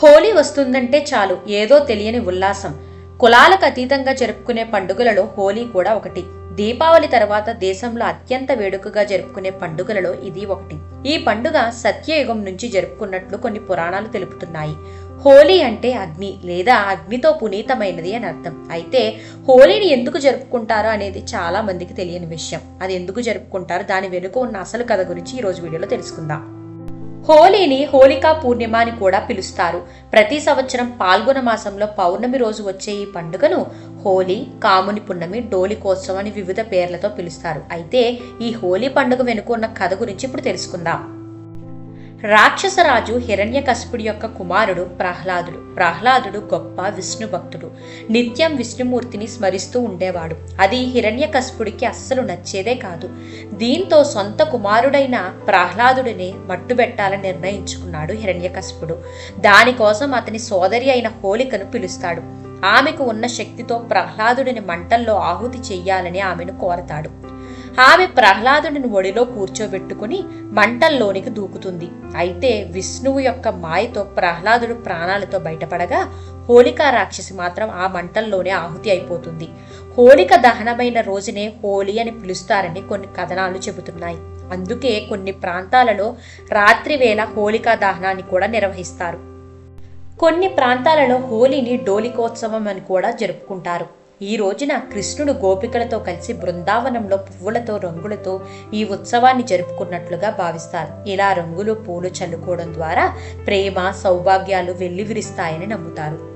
హోలీ వస్తుందంటే చాలు ఏదో తెలియని ఉల్లాసం. కులాలకు అతీతంగా జరుపుకునే పండుగలలో హోలీ కూడా ఒకటి. దీపావళి తర్వాత దేశంలో అత్యంత వేడుకగా జరుపుకునే పండుగలలో ఇది ఒకటి. ఈ పండుగ సత్యయుగం నుంచి జరుపుకున్నట్లు కొన్ని పురాణాలు తెలుపుతున్నాయి. హోలీ అంటే అగ్ని లేదా అగ్నితో పునీతమైనది అని అర్థం. అయితే హోలీని ఎందుకు జరుపుకుంటారో అనేది చాలా మందికి తెలియని విషయం. అది ఎందుకు జరుపుకుంటారు? దాని వెనుక ఉన్న అసలు కథ గురించి ఈ రోజు వీడియోలో తెలుసుకుందాం. హోలీని హోళికా పూర్ణిమ అని కూడా పిలుస్తారు. ప్రతి సంవత్సరం పాల్గొన మాసంలో పౌర్ణమి రోజు వచ్చే ఈ పండుగను హోలీ కాముని పున్నమి డోలికోత్సవం అని వివిధ పేర్లతో పిలుస్తారు. అయితే ఈ హోలీ పండుగ వెనుక ఉన్న కథ గురించి ఇప్పుడు తెలుసుకుందాం. రాక్షసరాజు హిరణ్యకశిపుడి యొక్క కుమారుడు ప్రహ్లాదుడు. ప్రహ్లాదుడు గొప్ప విష్ణు భక్తుడు నిత్యం విష్ణుమూర్తిని స్మరిస్తూ ఉండేవాడు. అది హిరణ్యకశిపుడికి అస్సలు నచ్చేదే కాదు. దీంతో సొంత కుమారుడైన ప్రహ్లాదుడిని మట్టుబెట్టాలని నిర్ణయించుకున్నాడు హిరణ్యకశిపుడు. దానికోసం అతని సోదరి అయిన హోలికను పిలుస్తాడు. ఆమెకు ఉన్న శక్తితో ప్రహ్లాదుడిని మంటల్లో ఆహుతి చెయ్యాలని ఆమెను కోరతాడు. ఆమె ప్రహ్లాదుడిని ఒడిలో కూర్చోబెట్టుకుని మంటల్లోనికి దూకుతుంది. అయితే విష్ణువు యొక్క మాయతో ప్రహ్లాదుడు ప్రాణాలతో బయటపడగా హోలికా రాక్షసి మాత్రం ఆ మంటల్లోనే ఆహుతి అయిపోతుంది. హోలిక దహనమైన రోజునే హోలీ అని పిలుస్తారని కొన్ని కథనాలు చెబుతున్నాయి. అందుకే కొన్ని ప్రాంతాలలో రాత్రివేళ హోళికా హోలికా దహనాన్ని కూడా నిర్వహిస్తారు. కొన్ని ప్రాంతాలలో హోలీని డోలికోత్సవం అని కూడా జరుపుకుంటారు. ఈ రోజున కృష్ణుడు గోపికలతో కలిసి బృందావనంలో పువ్వులతో రంగులతో ఈ ఉత్సవాన్ని జరుపుకున్నట్లుగా భావిస్తారు. ఇలా రంగులు పూలు చల్లుకోవడం ద్వారా ప్రేమ సౌభాగ్యాలు వెల్లివిరిస్తాయని నమ్ముతారు.